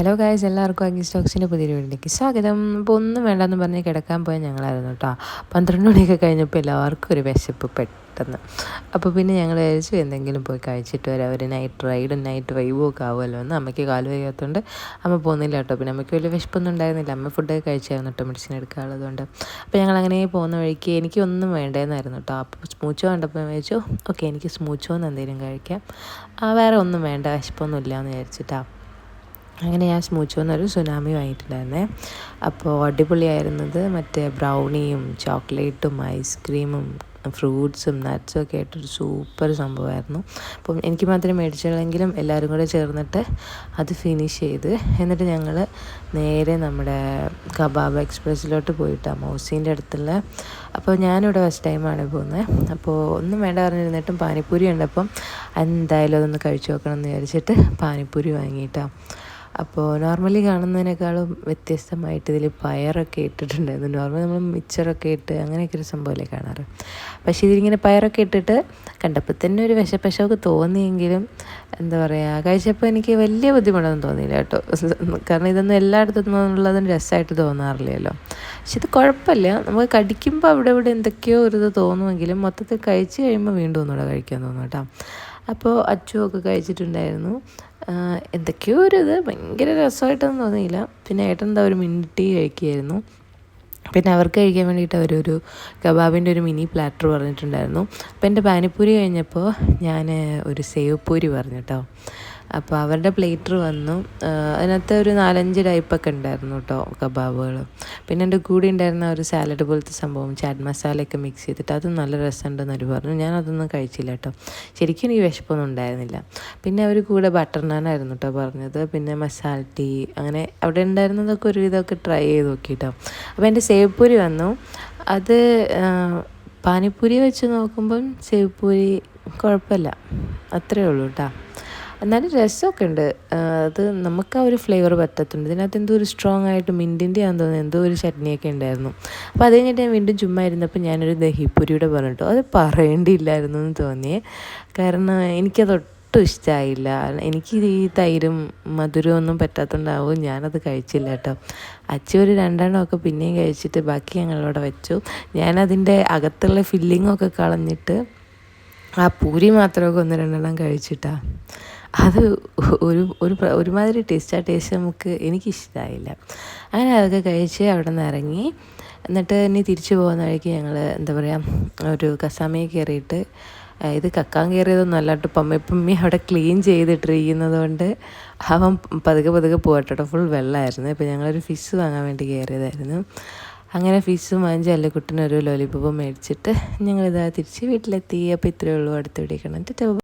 Hello guys എല്ലാവർക്കും അഗ്നി സ്റ്റോക്സിന്റെ പുതിയൊരു വീട്ടിലേക്ക് സ്വാഗതം. അപ്പോൾ ഒന്നും വേണ്ടെന്ന് പറഞ്ഞ് കിടക്കാൻ പോയ ഞങ്ങളായിരുന്നു കേട്ടോ പന്ത്രണ്ട് മണിയൊക്കെ കഴിഞ്ഞപ്പോൾ എല്ലാവർക്കും ഒരു വിശപ്പ് പെട്ടെന്ന്. അപ്പോൾ പിന്നെ ഞങ്ങൾ വിചാരിച്ചു എന്തെങ്കിലും പോയി കഴിച്ചിട്ട് വരാം. ഒരു നൈറ്റ് റൈഡും നൈറ്റ് വൈബും ഒക്കെ ആവുമല്ലോ. എന്ന് അമ്മയ്ക്ക് കാൽ വയ്യാത്തതുകൊണ്ട് അമ്മ പോകുന്നില്ല കേട്ടോ പിന്നെ അമ്മയ്ക്ക് വലിയ വിശപ്പൊന്നും ഉണ്ടായിരുന്നില്ല. അമ്മ ഫുഡൊക്കെ കഴിച്ചായിരുന്നു കേട്ടോ മെഡിസിൻ എടുക്കാനുള്ളതുകൊണ്ട് അപ്പോൾ ഞങ്ങൾ അങ്ങനെ പോകുന്ന വഴിക്ക് എനിക്ക് ഒന്നും വേണ്ടതെന്നായിരുന്നു കേട്ടോ അപ്പോൾ സ്മൂച്ചോ കണ്ടപ്പോൾ വിചാരിച്ചു ഓക്കെ എനിക്ക് സ്മൂച്ചോ എന്ന് എന്തെങ്കിലും കഴിക്കാം. വേറെ ഒന്നും വേണ്ട വിശപ്പൊന്നും ഇല്ല എന്ന് വിചാരിച്ചിട്ടാണ് അങ്ങനെ ഞാൻ സ്മൂച്ച് വന്നൊരു സുനാമി വാങ്ങിയിട്ടുണ്ടായിരുന്നേ. അപ്പോൾ അടിപൊളിയായിരുന്നത് മറ്റേ ബ്രൗണിയും ചോക്ലേറ്റും ഐസ്ക്രീമും ഫ്രൂട്ട്സും നട്ട്സും ഒക്കെ ആയിട്ടൊരു സൂപ്പർ സംഭവമായിരുന്നു. അപ്പം എനിക്ക് മാത്രമേ മേടിച്ചുള്ളെങ്കിലും എല്ലാവരും കൂടെ ചേർന്നിട്ട് അത് ഫിനിഷ് ചെയ്ത് എന്നിട്ട് ഞങ്ങൾ നേരെ നമ്മുടെ കബാബ് എക്സ്പ്രസ്സിലോട്ട് പോയിട്ടാണ് മൗസീന്റെ അടുത്തുള്ള. അപ്പോൾ ഞാനിവിടെ ഫസ്റ്റ് ടൈമാണ് പോകുന്നത് അപ്പോൾ ഒന്നും വേണ്ട പറഞ്ഞിരുന്നിട്ടും പാനിപ്പൂരി ഉണ്ടപ്പം എന്തായാലും അതൊന്ന് കഴിച്ചു നോക്കണം എന്ന് വിചാരിച്ചിട്ട് പാനിപ്പൂരി വാങ്ങിയിട്ടാണ് അപ്പോൾ നോർമലി കാണുന്നതിനേക്കാളും വ്യത്യസ്തമായിട്ട് ഇതിൽ പയറൊക്കെ ഇട്ടിട്ടുണ്ടായിരുന്നു. നോർമലി നമ്മൾ മിച്ചറൊക്കെ ഇട്ട് അങ്ങനെയൊക്കെ ഒരു സംഭവമല്ലേ കാണാറ്. പക്ഷേ ഇതിലിങ്ങനെ പയറൊക്കെ ഇട്ടിട്ട് കണ്ടപ്പോൾ തന്നെ ഒരു വിശപ്പശമൊക്കെ തോന്നിയെങ്കിലും എന്താ പറയുക കഴിച്ചപ്പോൾ എനിക്ക് വലിയ ബുദ്ധിമുട്ടൊന്നും തോന്നിയില്ല കേട്ടോ. കാരണം ഇതൊന്നും എല്ലായിടത്തും ഉള്ളതും രസമായിട്ട് തോന്നാറില്ലല്ലോ. പക്ഷെ ഇത് കുഴപ്പമില്ല. നമുക്ക് കടിക്കുമ്പോൾ അവിടെ ഇവിടെ എന്തൊക്കെയോ ഒരു ഇത് തോന്നുമെങ്കിലും മൊത്തത്തിൽ കഴിച്ച് കഴിയുമ്പോൾ വീണ്ടും ഒന്നുകൂടെ കഴിക്കാൻ തോന്നും കേട്ടോ. അപ്പോൾ അച്ചുവൊക്കെ കഴിച്ചിട്ടുണ്ടായിരുന്നു. എന്തൊക്കെയോ ഒരു ഇത്. ഭയങ്കര രസമായിട്ടൊന്നും തോന്നിയില്ല. പിന്നെ ഏട്ടൻ എന്താ ഒരു മിനിറ്റ് കഴിക്കുകയായിരുന്നു. പിന്നെ അവർക്ക് കഴിക്കാൻ വേണ്ടിയിട്ട് അവരൊരു കബാബിന്റെ ഒരു മിനി പ്ലാറ്റർ പറഞ്ഞിട്ടുണ്ടായിരുന്നു. അപ്പോൾ എന്റെ പാനിപ്പൂരി കഴിഞ്ഞപ്പോൾ ഞാൻ ഒരു സേവ് പൂരി പറഞ്ഞു കേട്ടോ. അപ്പോൾ അവരുടെ പ്ലേറ്റർ വന്നു. അതിനകത്ത് ഒരു നാലഞ്ച് ടൈപ്പൊക്കെ ഉണ്ടായിരുന്നു കേട്ടോ കബാബുകൾ. പിന്നെ എന്റെ കൂടെ ഉണ്ടായിരുന്ന ഒരു സാലഡ് പോലത്തെ സംഭവം ചാറ്റ് മസാലയൊക്കെ മിക്സ് ചെയ്തിട്ട് അതും നല്ല രസമുണ്ടെന്ന് അവർ പറഞ്ഞു. ഞാൻ അതൊന്നും കഴിച്ചില്ല കേട്ടോ ശരിക്കും എനിക്ക് വിശപ്പൊന്നും ഉണ്ടായിരുന്നില്ല. പിന്നെ അവർ കൂടെ ബട്ടർ നാനായിരുന്നു കേട്ടോ പറഞ്ഞത്. പിന്നെ മസാല ടീ അങ്ങനെ അവിടെ ഉണ്ടായിരുന്നതൊക്കെ ഒരു ഒരുവിധമൊക്കെ ട്രൈ ചെയ്ത് നോക്കിയിട്ടോ അപ്പോൾ എന്റെ സേവ്പൂരി വന്നു. അത് പാനിപ്പൂരി വെച്ച് നോക്കുമ്പം സേവ്പൂരി കുഴപ്പമില്ല. അത്രയേ ഉള്ളൂ കേട്ടോ എന്നാലും രസമൊക്കെ ഉണ്ട് അത് നമുക്ക് ആ ഒരു ഫ്ലേവർ പറ്റത്തുണ്ട് ഇതിനകത്ത് എന്തോ ഒരു സ്ട്രോങ് ആയിട്ട് മിന്റിന്റെ ആണെന്ന് തോന്നുന്നു. എന്തോ ഒരു ചട്നിയൊക്കെ ഉണ്ടായിരുന്നു. അപ്പോൾ അത് കഴിഞ്ഞിട്ട് ഞാൻ വീണ്ടും ചുമ്മാ ഇരുന്നപ്പോൾ ഞാനൊരു ദഹിപ്പുരിയുടെ പറഞ്ഞിട്ടു അത് പറയേണ്ടിയില്ലായിരുന്നു എന്ന് തോന്നിയേ. കാരണം എനിക്കത് ഒട്ടും ഇഷ്ടമായില്ല എനിക്ക് ഈ തൈരും മധുരമൊന്നും പറ്റാത്തതുകൊണ്ടാവും ഞാനത് കഴിച്ചില്ല കേട്ടോ. അച്ഛ ഒരു രണ്ടെണ്ണമൊക്കെ പിന്നെയും കഴിച്ചിട്ട് ബാക്കി ഞങ്ങളവിടെ വെച്ചു. ഞാനതിന്റെ അകത്തുള്ള ഫില്ലിങ്ങൊക്കെ കളഞ്ഞിട്ട് ആ പൂരി മാത്രമൊക്കെ ഒന്ന് രണ്ടെണ്ണം കഴിച്ചിട്ടാണ് അത് ഒരു ഒരു ഒരുമാതിരി ടേസ്റ്റ് ആ ടേസ്റ്റ് നമുക്ക് എനിക്കിഷ്ടമായില്ല അങ്ങനെ അതൊക്കെ കഴിച്ച് അവിടെ നിന്ന് ഇറങ്ങി. എന്നിട്ട് ഇനി തിരിച്ചു പോകുന്ന വഴിക്ക് ഞങ്ങൾ എന്താ പറയുക ഒരു കസാമയെ കയറിയിട്ട് ഇത് കക്കാൻ കയറിയതൊന്നും അല്ല കേട്ടോ. പമ്മി അവിടെ ക്ലീൻ ചെയ്തിട്ടിരിക്കുന്നത് കൊണ്ട് അവൻ പതുക്കെ പതുക്കെ പോകട്ടോ ഫുൾ വെള്ളമായിരുന്നു ഇപ്പോൾ ഞങ്ങളൊരു ഫിഷ് വാങ്ങാൻ വേണ്ടി കയറിയതായിരുന്നു. അങ്ങനെ ഫിഷും വാങ്ങിച്ച് അല്ലെ കുട്ടിനൊരു ലോലിപ്പോപ്പും മേടിച്ചിട്ട് ഞങ്ങളിതാ തിരിച്ച് വീട്ടിലെത്തി. അപ്പോൾ ഇത്രയേ ഉള്ളൂ. അടുത്ത് വിടിക്കണം